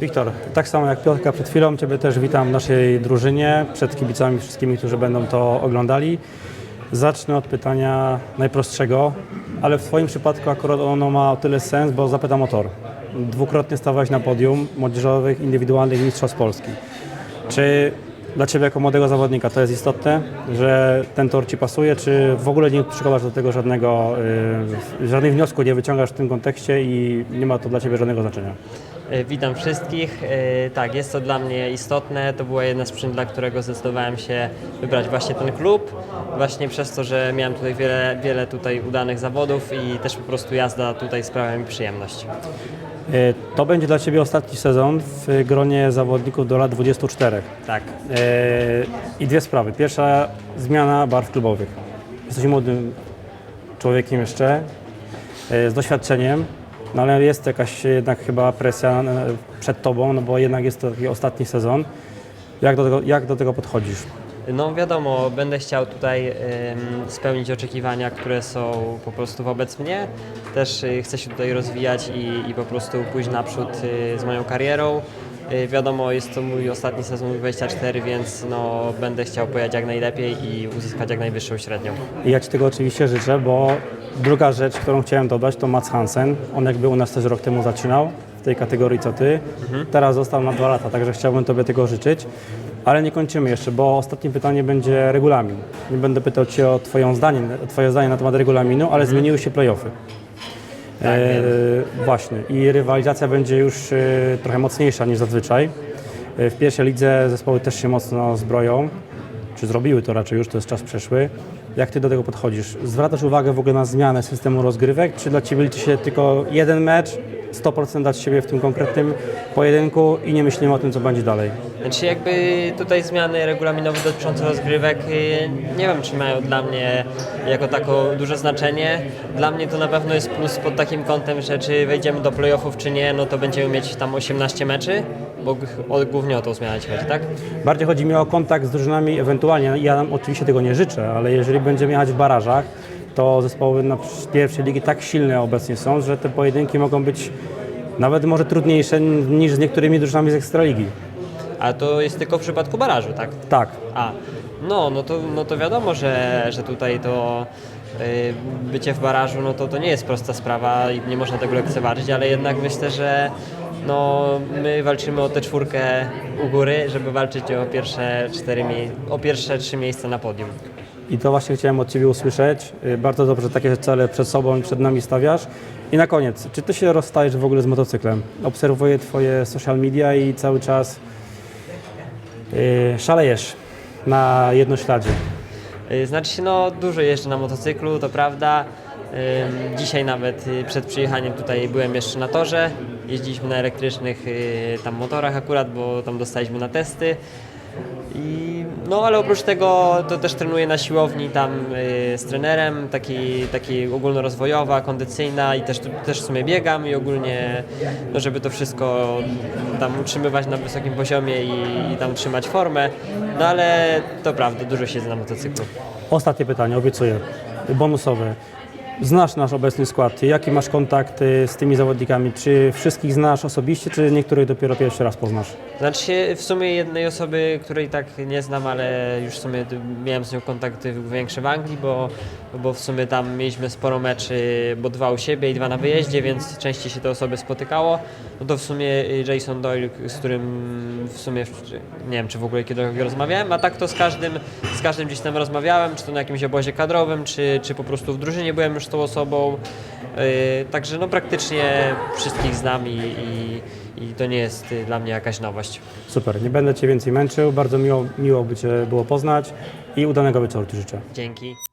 Wiktor, tak samo jak Piotrka przed chwilą, Ciebie też witam w naszej drużynie, przed kibicami wszystkimi, którzy będą to oglądali. Zacznę od pytania najprostszego, ale w Twoim przypadku akurat ono ma o tyle sens, bo zapytam o tor. Dwukrotnie stawałeś na podium młodzieżowych, indywidualnych mistrzostw Polski. Czy dla Ciebie jako młodego zawodnika to jest istotne, że ten tor Ci pasuje, czy w ogóle nie przykładasz do tego żadnego, y, żadnych wniosków nie wyciągasz w tym kontekście i nie ma to dla Ciebie żadnego znaczenia? E, Witam wszystkich. E, Tak, jest to dla mnie istotne. To była jedna z przyczyn, dla którego zdecydowałem się wybrać właśnie ten klub. Właśnie przez to, że miałem tutaj wiele, wiele tutaj udanych zawodów i też po prostu jazda tutaj sprawia mi przyjemność. Y, To będzie dla Ciebie ostatni sezon w gronie zawodników do lat 24. Tak. I dwie sprawy. Pierwsza zmiana barw klubowych. Jesteś młodym człowiekiem jeszcze, z doświadczeniem, no ale jest jakaś jednak chyba presja y, przed Tobą, no bo jednak jest to taki ostatni sezon. Jak do tego, jak do tego podchodzisz? No wiadomo, będę chciał tutaj spełnić oczekiwania, które są po prostu wobec mnie. Też y, chcę się tutaj rozwijać i, i po prostu pójść naprzód y, z moją karierą. Wiadomo, jest to mój ostatni sezon 24, więc no, będę chciał pojechać jak najlepiej i uzyskać jak najwyższą średnią. Ja Ci tego oczywiście życzę, bo druga rzecz, którą chciałem dodać, to Mats Hansen. On jakby u nas też rok temu zaczynał w tej kategorii co Ty. Teraz został na dwa lata, także chciałbym Tobie tego życzyć. Ale nie kończymy jeszcze, bo ostatnie pytanie będzie regulamin. Nie będę pytał Cię o Twoją zdanie, Twoje zdanie na temat regulaminu, ale zmieniły się playoffy. Tak, E, właśnie i rywalizacja będzie już e, trochę mocniejsza niż zazwyczaj. E, w pierwszej lidze zespoły też się mocno zbroją, czy zrobiły to raczej już, to jest czas przeszły. Jak Ty do tego podchodzisz? Zwracasz uwagę w ogóle na zmianę systemu rozgrywek, czy dla Ciebie liczy się tylko jeden mecz, 100% dać siebie w tym konkretnym pojedynku i nie myślimy o tym, co będzie dalej? Znaczy jakby tutaj zmiany regulaminowe dotyczące rozgrywek y, nie wiem czy mają dla mnie jako tako duże znaczenie. Dla mnie to na pewno jest plus pod takim kątem, że czy wejdziemy do playoffów czy nie, no to będziemy mieć tam 18 meczy, bo głównie o tą zmianę ci chodzi, tak? Bardziej chodzi mi o kontakt z drużynami ewentualnie. Ja nam oczywiście tego nie życzę, ale jeżeli będziemy jechać w barażach, to zespoły na pierwszej ligi tak silne obecnie są, że te pojedynki mogą być nawet może trudniejsze niż z niektórymi drużynami z Ekstraligi. A to jest tylko w przypadku barażu, tak? Tak. A, no, no to, no to wiadomo, że, że tutaj to y, bycie w barażu, no to, to nie jest prosta sprawa i nie można tego lekceważyć, ale jednak myślę, że no, my walczymy o tę czwórkę u góry, żeby walczyć o pierwsze cztery o pierwsze trzy miejsca na podium. I to właśnie chciałem od Ciebie usłyszeć. Y, Bardzo dobrze, takie cele przed sobą i przed nami stawiasz. I na koniec, czy Ty się rozstajesz w ogóle z motocyklem? Obserwuję Twoje social media i cały czas yy, szalejesz na jednośladzie. Y, Znaczy się, no dużo jeżdżę na motocyklu, to prawda. Dzisiaj nawet y, przed przyjechaniem tutaj byłem jeszcze na torze. Jeździliśmy na elektrycznych tam motorach akurat, bo tam dostaliśmy na testy. I, no ale oprócz tego to też trenuję na siłowni tam y, z trenerem, taki, taki ogólnorozwojowa, kondycyjna i też, też w sumie biegam i ogólnie, no żeby to wszystko tam utrzymywać na wysokim poziomie i, i tam trzymać formę. No ale to prawda, dużo siedzę na motocyklu. Ostatnie pytanie, obiecuję. Bonusowe. Znasz nasz obecny skład. Jaki masz kontakt z tymi zawodnikami? Czy wszystkich znasz osobiście, czy niektórych dopiero pierwszy raz poznasz? Znaczy się w sumie jednej osoby, której tak nie znam, ale już w sumie miałem z nią kontakty większe w Anglii, bo, bo w sumie tam mieliśmy sporo meczy, bo dwa u siebie i dwa na wyjeździe, więc częściej się te osoby spotykało. No to w sumie Jason Doyle, z którym w sumie nie wiem, czy w ogóle kiedykolwiek rozmawiałem, a tak to z każdym, z każdym gdzieś tam rozmawiałem, czy to na jakimś obozie kadrowym, czy, czy po prostu w drużynie byłem już z tą osobą. Yy, Także no praktycznie wszystkich znam i, i, i to nie jest y, dla mnie jakaś nowość. Super, nie będę Cię więcej męczył. Bardzo miło, miło by Cię było poznać i udanego wieczoru Ci życzę. Dzięki.